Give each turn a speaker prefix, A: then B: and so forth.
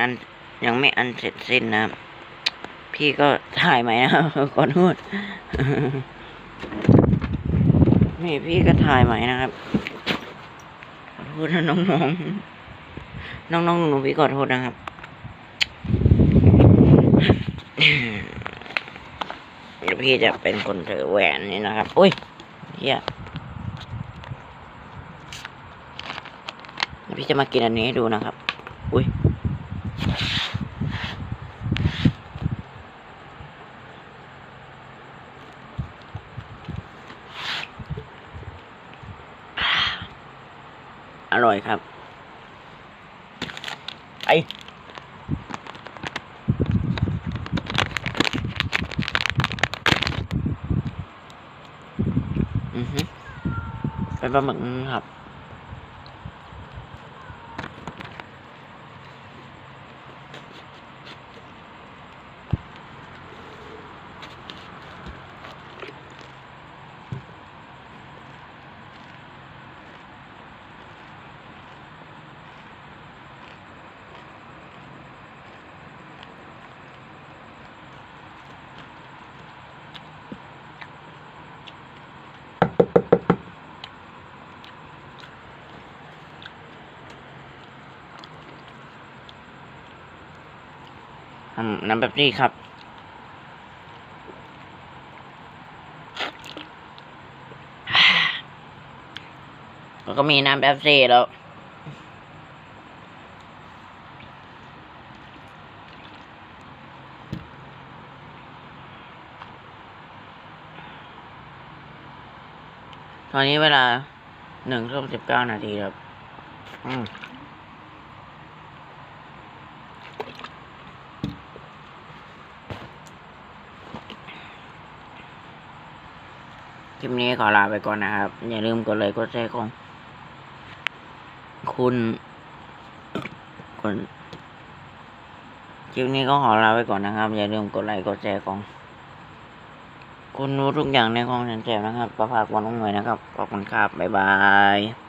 A: นั้น ยังไม่อันเสร็จสิ้นนะครับ พี่ก็ถ่ายไหมนะครับขอโทษนี่พี่ก็ถ่ายไหมนะครับขอโทษนะน้องๆน้องๆหนูพี่ขอโทษนะครับเดี๋ยวพี่จะเป็นคนถือแหวนนี่นะครับ อุ้ยเฮียพี่จะมากินอันนี้ให้ดูนะครับ อุ้ย อร่อยครับไออือฮึเป็นปลาหมึกครับ น้ำแบบนี้ครับ แล้วก็มีน้ำแบบซีแล้วตอนนี้เวลาหนึ่งทุ่มสิบเก้านาทีครับ อืม คลิปนี้ขอลาไปก่อนนะครับ อย่าลืมกดไลค์กดแชร์ของ คุณคนคลิปนี้ก็ขอลาไปก่อนนะครับ อย่าลืมกดไลค์กดแชร์ของ คุณรู้ทุกอย่างในของฉันแจมนะครับประภาควันน้องหน่วยนะครับขอบคุณครับบ๊ายบาย